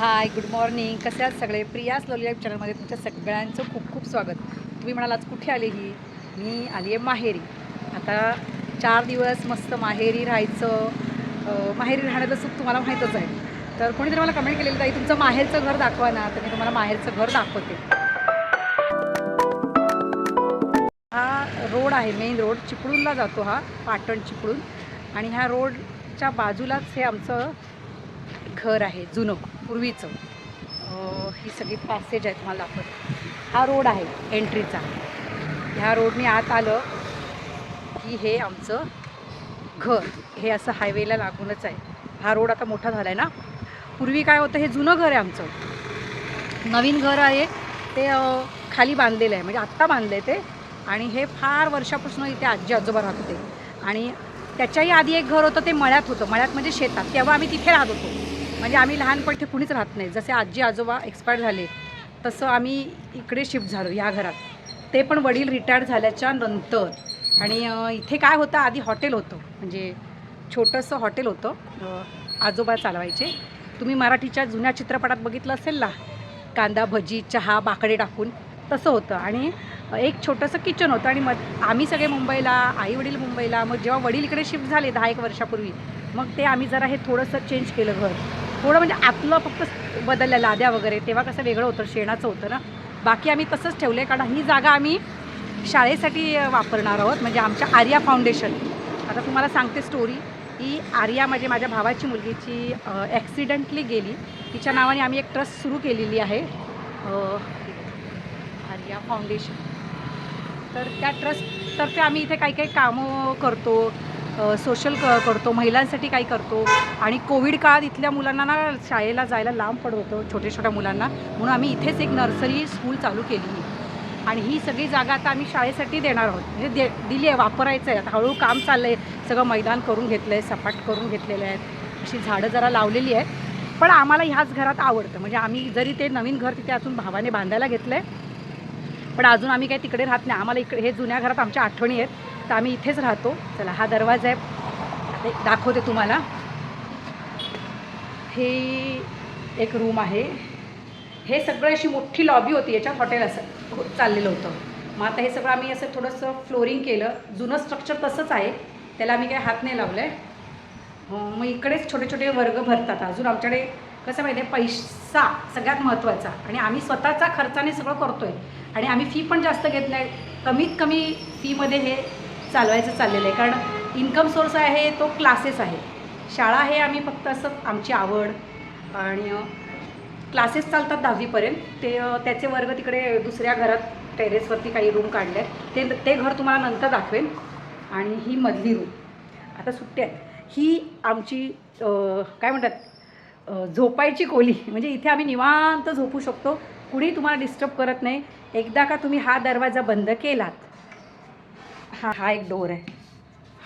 Hi good morning कसे आहात सगळे? प्रिया स्लोली लाईफ चॅनलमध्ये तुमच्या सगळ्यांचं खूप खूप स्वागत. तुम्ही म्हणाल आज कुठे आले ही? मी आली आहे माहेरी. आता चार दिवस मस्त माहेरी राहायचं. माहेरी राहण्याचं सुख तुम्हाला माहीतच आहे. तर कोणीतरी मला कमेंट केलेलं ताई तुमचं माहेरचं घर दाखवा ना तर मी तुम्हाला माहेरचं घर दाखवते. हा रोड आहे मेन रोड. चिपळूणला जातो हा पाटण चिपळूण. आणि ह्या रोडच्या बाजूलाच हे आमचं घर आहे जुनं. पूर्वीचं. ही सगळी पॅसेज आहे तुम्हाला दाखवत हा रोड आहे एंट्रीचा ह्या रोडने आत आलं की हे आमचं घर. हे असं हायवेला लागूनच आहे. हा रोड आता मोठा झाला आहे ना? पूर्वी काय होतं हे जुनं घर आहे आमचं. नवीन घर आहे. ते खाली बांधलेलं आहे. म्हणजे आत्ता बांधलं आहे ते. आणि हे फार वर्षापासून इथे आजी आजोबा राहत. होते आणि त्याच्याही आधी एक घर होतं ते मळ्यात होतं. मळ्यात म्हणजे शेतात. तेव्हा आम्ही तिथे राहत होतो. म्हणजे आम्ही लहानपणी कुणीच राहत नाही. जसे आजी आजोबा एक्सपायर झाले तसं आम्ही इकडे शिफ्ट झालो ह्या घरात. ते पण वडील रिटायर्ड झाल्याच्यानंतर. आणि इथे काय होतं आधी हॉटेल होतं. म्हणजे छोटंसं हॉटेल होतं. आजोबा चालवायचे. तुम्ही मराठीच्या जुन्या चित्रपटात बघितलं असेल ना कांदा भजी चहा बाकडे टाकून तसं होतं. आणि एक छोटंसं किचन होतं. आणि मग आम्ही सगळे मुंबईला आई वडील मुंबईला मग जेव्हा वडील इकडे शिफ्ट झाले दहा एक वर्षापूर्वी मग ते आम्ही जरा हे थोडंसं चेंज केलं घर. थोडं म्हणजे आतलं फक्त बदललं लाद्या वगैरे तेव्हा कसं वेगळं होतं शेणाचं होतं ना. बाकी आम्ही तसंच ठेवलं आहे कारण ही जागा आम्ही शाळेसाठी वापरणार आहोत म्हणजे आमच्या आर्या फाउंडेशन. आता तुम्हाला सांगते स्टोरी ही आर्या म्हणजे माझ्या भावाची मुलगीची ॲक्सिडेंटली गेली. तिच्या नावाने आम्ही एक ट्रस्ट सुरू केलेली आहे आर्या फाउंडेशन. तर त्या ट्रस्टतर्फे आम्ही इथे काही काही कामं करतो. सोशल क करतो महिलांसाठी काही करतो. आणि कोविड काळात इथल्या मुलांना ना शाळेला जायला लांब पडत होतं छोट्या छोट्या मुलांना. म्हणून आम्ही इथेच एक नर्सरी स्कूल चालू केली. आणि ही सगळी जागा आता आम्ही शाळेसाठी देणार आहोत. म्हणजे दे दिली आहे वापरायचं आहे. आता हळूहळू काम चाललं आहे सगळं मैदान करून घेतलं आहे सपाट करून घेतलेलं आहे. अशी झाडं जरा लावलेली आहेत. पण आम्हाला ह्याच घरात आवडतं. म्हणजे आम्ही जरी ते नवीन घर तिथे अजून भावाने बांधायला घेतलं आहे पण अजून आम्ही काही तिकडे राहत नाही. आम्हाला इकडे हे जुन्या घरात आमच्या आठवणी आहेत. तर आम्ही इथेच राहतो. चला हा दरवाजा आहे. दाखवते तुम्हाला. हे एक रूम आहे. हे सगळं अशी मोठी लॉबी होती. याच्यात हॉटेल असं हो- चाललेलं होतं. मग आता हे सगळं आम्ही असं थोडंसं फ्लोरिंग केलं. जुनं स्ट्रक्चर तसंच आहे. त्याला आम्ही काही हात नाही लावलं आहे मग इकडेच छोटे छोटे वर्ग भरतात. अजून आमच्याकडे कसं माहिती आहे पैसा सगळ्यात महत्त्वाचा आणि आम्ही स्वतःचा खर्चाने सगळं करतो आहे आणि आम्ही फी पण जास्त घेत नाही. कमीत कमी फीमध्ये हे चालवायचं चाललेलं आहे. कारण इन्कम सोर्स आहे तो क्लासेस आहे. शाळा हे आम्ही फक्त असं आमची आवड आणि क्लासेस चालतात दहावीपर्यंत. ते त्याचे वर्ग तिकडे दुसऱ्या घरात टेरेसवरती काही रूम काढले आहेत. ते ते घर तुम्हाला नंतर दाखवेन. आणि ही मधली रूम आता सुट्टी आहेत. ही आमची काय म्हणतात झोपायची खोली. म्हणजे इथे आम्ही निवांत झोपू शकतो. कुणी तुम्हाला डिस्टर्ब करत नाही. एकदा का तुम्ही हा दरवाजा बंद केलात हा हा एक डोर आहे.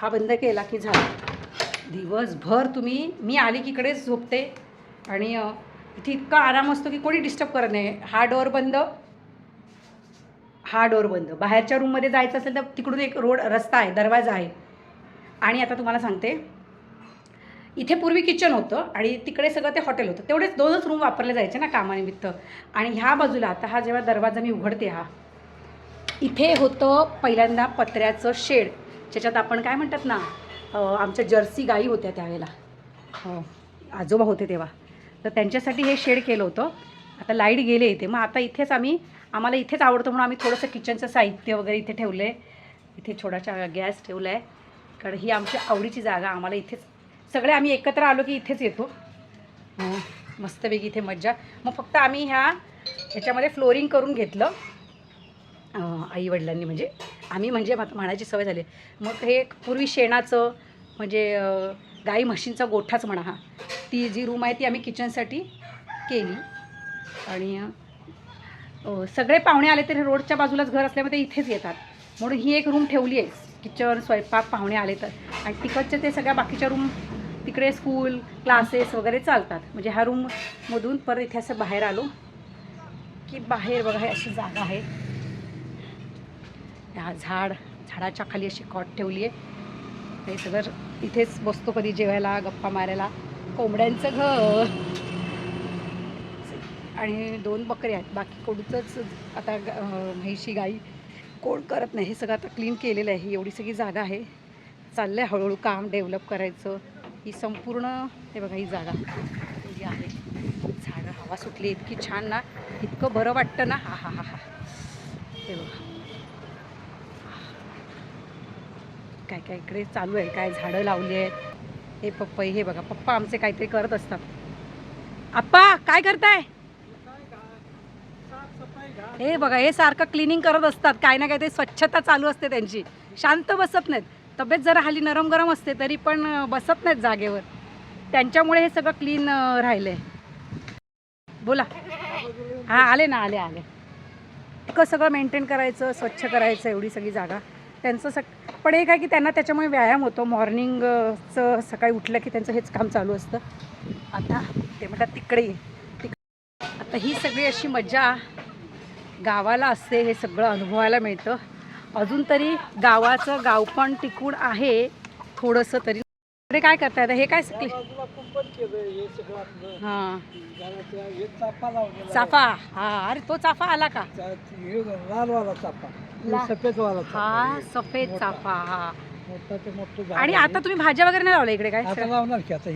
हा बंद केला की झाला. दिवसभर तुम्ही मी आली की इकडेच झोपते. आणि इथे इतका आराम असतो की कोणी डिस्टर्ब करत नाही. हा डोर बंद. हा डोर बंद. बाहेरच्या रूममध्ये जायचं असेल तर तिकडून एक रोड रस्ता आहे दरवाजा आहे. आणि आता तुम्हाला सांगते. इथे पूर्वी किचन होतं आणि तिकडे सगळं ते हॉटेल होतं. तेवढेच दोनच रूम वापरले जायचे ना कामानिमित्त. आणि ह्या बाजूला आता हा जेव्हा दरवाजा मी उघडते हा इथे होतं पहिल्यांदा पत्र्याचं शेड ज्याच्यात आपण काय म्हणतात ना आमच्या जर्सी गाई होत्या त्यावेळेला. हो आजोबा होते तेव्हा. तर त्यांच्यासाठी हे शेड केलं होतं. आता लाइट गेले इथे. मग आता इथेच आम्ही आम्हाला इथेच आवडतं म्हणून आम्ही थोडंसं किचनचं साहित्य वगैरे इथे ठेवलं आहे इथे छोटासा गॅस ठेवला आहे कारण ही आमची आवडीची जागा. आम्हाला इथेच सगळे आम्ही एकत्र आलो की इथेच येतो. हो, मस्तपैकी इथे मज्जा. मग फक्त आम्ही ह्या ह्याच्यामध्ये फ्लोरिंग करून घेतलं. आई वडिलांनी म्हणजे. आम्ही म्हणजे म्हणायची सवय झाली. मग हे पूर्वी शेणाचं म्हणजे गाई म्हशींचा गोठाच म्हणा हा. ती जी रूम आहे ती आम्ही किचनसाठी केली. आणि सगळे पाहुणे आले तरी रोडच्या बाजूलाच घर असल्यामुळे ते इथेच येतात. म्हणून ही एक रूम ठेवली आहे. किचन स्वयंपाक पाहुणे आले तर. आणि तिकडचे ते सगळ्या बाकीच्या रूम तिकडे स्कूल क्लासेस वगैरे चालतात. म्हणजे ह्या रूममधून परत इथे असं बाहेर आलो की बाहेर बघा हे अशी जागा आहे. ह्या झाड झाडाच्या खाली अशी कॉट ठेवली आहे. हे सगळं इथेच बसतो कधी जेवायला गप्पा मारायला. कोंबड्यांचं घर. आणि दोन बकरे आहेत. बाकी कोणतंच आता ग- म्हैशी गाई कोण करत नाही. हे सगळं आता क्लीन केलेलं आहे. एवढी सगळी जागा आहे. चाललं आहे हळूहळू काम डेव्हलप करायचं. ही संपूर्ण हे बघा ही जागा. ही आहे. झाडं हवा सुटली इतकी छान ना. इतकं बरं वाटतं ना. हा हा हा हा. हे बघा. काय काय इकडे चालू आहे. काय झाडं लावली आहेत. हे पप्पा हे बघा. पप्पा आमचे काहीतरी करत असतात. आप्पा काय करताय? हे बघा हे सारखं क्लिनिंग करत असतात. काय ना काही ते स्वच्छता चालू असते त्यांची. शांत बसत नाहीत. तब्येत जरा हल्ली नरम गरम असते तरी पण बसत नाहीत जागेवर. त्यांच्यामुळे हे सगळं क्लीन राहिलं आहे बोला. हां आले ना आले आले. इतकं सगळं मेंटेन करायचं स्वच्छ करायचं एवढी सगळी जागा. त्यांचं सक पण एक आहे की त्यांना त्याच्यामुळे व्यायाम होतो. मॉर्निंगचं सकाळी उठलं की त्यांचं हेच काम चालू असतं. आता ते म्हणतात तिकडे आता ही सगळी अशी मजा गावाला असते हे सगळं अनुभवायला मिळतं. अजून तरी गावाचं गाव पण टिकून आहे थोडंसं तरी. इकडे काय करताय आता? हे काय शिकले? हे चाफा हा. अरे तो चाफा आला का? हे लालवाला चाफा. ला- सफेदवाला चाफा. सफेद. चाफा हा. आणि. आता तुम्ही भाज्या वगैरे नाही लावल्या इकडे काय?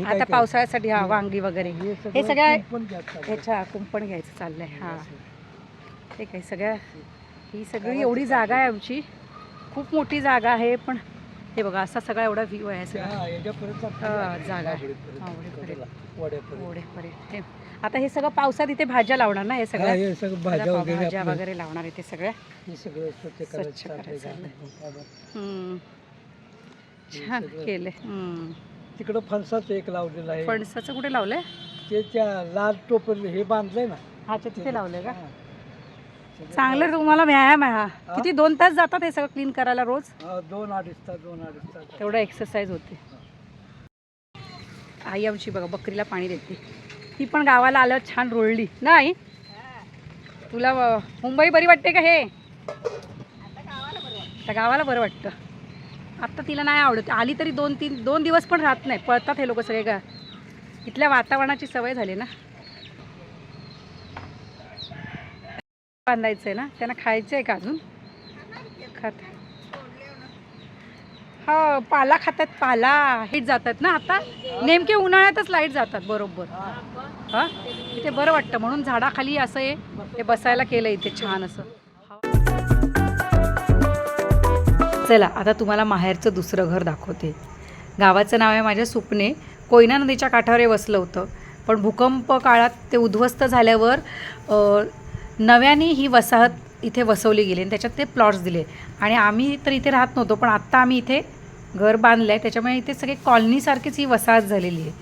आता? पावसाळ्यासाठी हा वांगी वगैरे. हे सगळ्या कुंपण घ्यायचं आहे. ह्याच्या कुंपण घ्यायचं चाललंय हा. ठीक आहे सगळ्या ही सगळी एवढी जागा आहे? आमची. खूप मोठी जागा आहे पण हे बघा असा सगळा एवढा व्ह्यू आहे सगळा. हा, हा, जागा. आहे. हा, हे आता हे सगळं पावसात इथे भाज्या लावणार ना हे हा, हे सगळं भाज्या वगैरे लावणार आहे ते सगळ्या हे स्वच्छ. हे छान केले. तिकडं फणसाचं एक लावलेलं आहे. फणसाचं कुठे लावलंय? ते त्या लाल टोपण हे बांधलंय ना. अच्छा तिथे लावलंय का? हा. चांगलं तुम्हाला व्यायाम आहे हा? किती दोन तास जातात हे सगळं क्लीन करायला रोज? दोन अडीच तास दोन अडीच तास तेवढं एक्सरसाइज होते. आई आमची बघा बकरीला पाणी देते. ती पण गावाला आल्यावर छान रोळली ना आई तुला मुंबई बरी वाटते का हे? आता गावाला बरं वाटतं. आत्ता तिला नाही आवडत. आली तरी दोन तीन दोन दिवस पण राहत नाही. पळतात हे लोक सगळे का इथल्या वातावरणाची सवय झाली ना. बांधायचं आहे ना? त्यांना खायचं आहे का अजून? खात हा पाला खातात पाला. हिट जातात ना आता? नेमके उन्हाळ्यातच लाइट जातात बरोबर. हा? इथे बरं वाटतं म्हणून झाडाखाली असं आहे ते बसायला केलं इथे छान असं. चला आता तुम्हाला माहेरचं दुसरं घर दाखवते. गावाचं नाव आहे माझ्या सुपणे कोयना नदीच्या काठावर हे वसलं होतं. पण भूकंप काळात ते उद्ध्वस्त झाल्यावर नव्याने ही वसाहत इथे वसवली गेली आणि त्याच्यात ते प्लॉट्स दिले. आणि आम्ही तर इथे राहत नव्हतो पण आत्ता आम्ही इथे घर बांधलं आहे त्याच्यामुळे इथे सगळे कॉलनीसारखीच ही वसाहत झालेली आहे.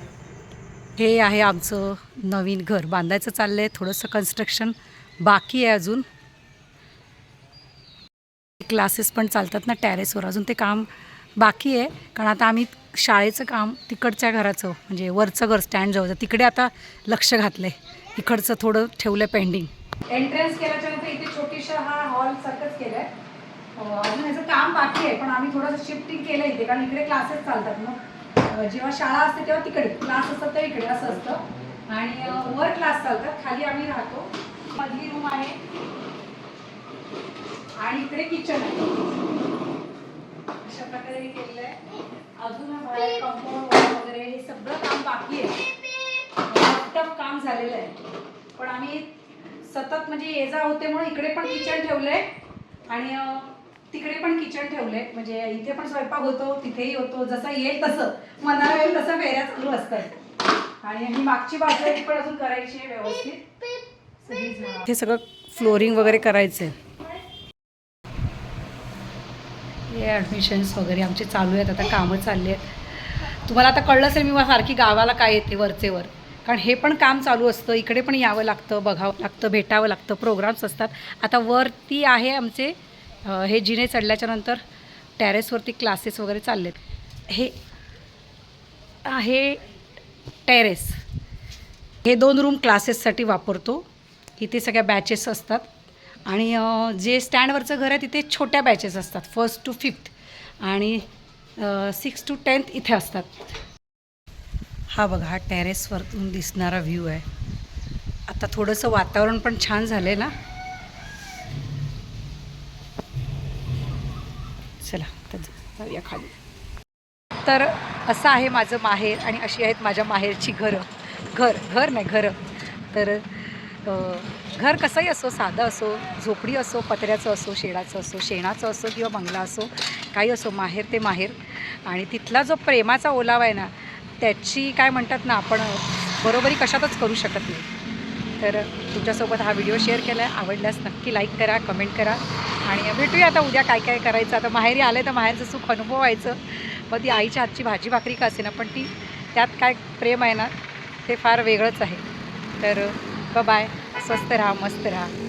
हे आहे आमचं नवीन घर. बांधायचं चाललं आहे थोडंसं कन्स्ट्रक्शन बाकी आहे अजून. क्लासेस पण चालतात ना टॅरेसवर अजून ते काम बाकी आहे. कारण आता आम्ही शाळेचं काम तिकडच्या घराचं म्हणजे वरचं घर स्टँड जवळचं तिकडे आता लक्ष घातलं आहे इकडचं थोडं ठेवलं पेंडिंग एंट्रन्स केल्याच्यानंतर इथे छोटीशा हा हॉल सारखंच केलाय. अजून याचं काम बाकी आहे पण आम्ही थोडंसं शिफ्टिंग केलं इथे कारण इकडे क्लासेस चालतात मग. जेव्हा शाळा असते तेव्हा तिकडे क्लास असतात तर इकडे असं असतं. आणि वर क्लास चालतात खाली आम्ही राहतो. मधली रूम आहे. आणि इकडे किचन आहे. अशा प्रकारे हे केलेलं आहे अजून बाहेर कंपाऊंड वगैरे हे सगळं काम बाकी आहे. काम झालेलं आहे. पण आम्ही सतत म्हणजे ये जा होते म्हणून इकडे पण किचन ठेवलंय. आणि तिकडे पण किचन ठेवलंय. म्हणजे इथे पण स्वयंपाक होतो तिथेही होतो जसं येईल तसं. मनाला येईल तसं फेऱ्या चालू असतात. आणि ही मागची बाजू आहे पण अजून करायची आहे व्यवस्थित. सगळी सगळं फ्लोरिंग वगैरे करायचं आहे हे ॲडमिशन्स वगैरे आमचे चालू आहेत आता कामं चालली आहेत. तुम्हाला आता कळलं असेल मी सारखी गावाला काय येते वरचे वर कारण हे पण काम चालू असतं. इकडे पण यावं लागतं बघावं लागतं भेटावं लागतं. प्रोग्राम्स असतात. आता वरती आहे आमचे हे जिने चढल्याच्या नंतर टॅरेसवरती क्लासेस वगैरे चाललेत. हे आहे टेरेस हे दोन रूम क्लासेससाठी वापरतो. इथे सगळ्या बॅचेस असतात. आणि जे स्टँडवरचं घर आहे तिथे छोट्या बॅचेस असतात. फर्स्ट टू फिफ्थ आणि सिक्स टू टेन्थ इथे असतात. हा बघा हा टेरेसवरतून दिसणारा व्ह्यू आहे. आता थोडंसं वातावरण पण छान झालं आहे ना? चला आता जाऊया खाली. तर असं आहे माझं माहेर आणि अशी आहेत माझ्या माहेरची घरं. घर घर नाही घरं. तर घर कसंही असो साधं असो झोपडी असो पत्र्याचं असो शेडाचं असो शेणाचं असो किंवा बंगला असो काही असो माहेर ते माहेर. आणि तिथला जो प्रेमाचा ओलावा आहे ना त्याची काय म्हणतात ना आपण बरोबरी कशातच करू शकत नाही. तर तुमच्यासोबत हा व्हिडिओ शेअर केला आहे आवडल्यास नक्की लाईक करा कमेंट करा. आणि भेटूया आता उद्या काय काय करायचं. आता माहेरी आले तर माहेरचं सुख अनुभवायचं. मग ती आईच्या हातची भाजी भाकरी का असे ना पण ती त्यात काय प्रेम आहे ना ते फार वेगळंच आहे. तर बाय स्वस्त राहा मस्त राहा.